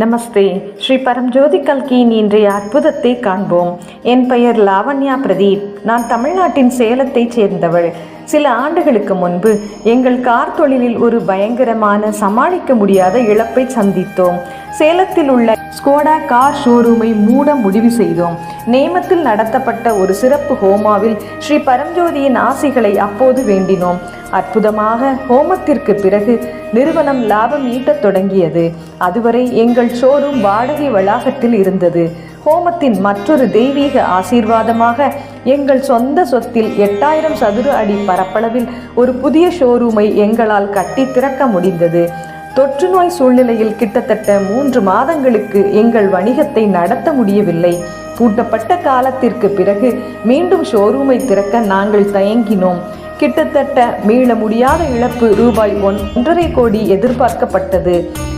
நமஸ்தே. ஸ்ரீ பரம்ஜோதி கல்கியின் இன்றைய அற்புதத்தை காண்போம். என் பெயர் லாவண்யா பிரதீப். நான் தமிழ்நாட்டின் சேலத்தைச் சேர்ந்தவள். சில ஆண்டுகளுக்கு முன்பு எங்கள் கார் தொழிலில் ஒரு பயங்கரமான சமாளிக்க முடியாத இழப்பை சந்தித்தோம். சேலத்தில் உள்ள ஸ்கோடா கார் ஷோரூமை மூட முடிவு செய்தோம். நேமத்தில் நடத்தப்பட்ட ஒரு சிறப்பு ஹோமாவில் ஸ்ரீ பரம்ஜோதியின் ஆசிகளை அப்போது வேண்டினோம். அற்புதமாக ஹோமத்திற்கு பிறகு நிறுவனம் லாபம் ஈட்டத் தொடங்கியது. அதுவரை எங்கள் ஷோரூம் வாடகை வளாகத்தில் இருந்தது. ஹோமத்தின் மற்றொரு தெய்வீக ஆசீர்வாதமாக எங்கள் சொந்த சொத்தில் எட்டாயிரம் சதுர அடி பரப்பளவில் ஒரு புதிய ஷோரூமை எங்களால் கட்டி திறக்க முடிந்தது. தொற்று நோய் சூழ்நிலையில் கிட்டத்தட்ட மூன்று மாதங்களுக்கு எங்கள் வணிகத்தை நடத்த முடியவில்லை. பூட்டப்பட்ட காலத்திற்கு பிறகு மீண்டும் ஷோரூமை திறக்க நாங்கள் தயங்கினோம். கிட்டத்தட்ட மீள முடியாத இழப்பு ரூபாய் ஒன்றரை கோடி எதிர்பார்க்கப்பட்டது.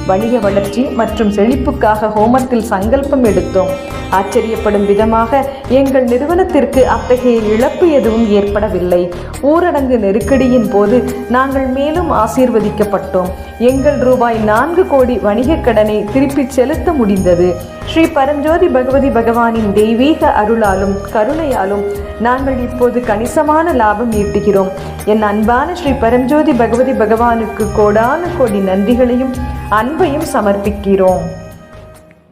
வணிக வளர்ச்சி மற்றும் செழிப்புக்காக ஹோமத்தில் சங்கல்பம் எடுத்தோம். ஆச்சரியப்படும் விதமாக எங்கள் நிறுவனத்திற்கு அத்தகைய இழப்பு எதுவும் ஏற்படவில்லை. ஊரடங்கு நெருக்கடியின் போது நாங்கள் மேலும் ஆசீர்வதிக்கப்பட்டோம். எங்கள் ரூபாய் நான்கு கோடி வணிகக் கடனை திருப்பிச் செலுத்த முடிந்தது. ஸ்ரீ பரஞ்சோதி பகவதி பகவானின் தெய்வீக அருளாலும் கருணையாலும் நாங்கள் இப்போது கணிசமான லாபம் ஈட்டுகிறோம். என் அன்பான ஸ்ரீ பரஞ்சோதி பகவதி பகவானுக்கு கோடான கோடி நன்றிகளையும் அன்பையும் சமர்ப்பிக்கிறோம்.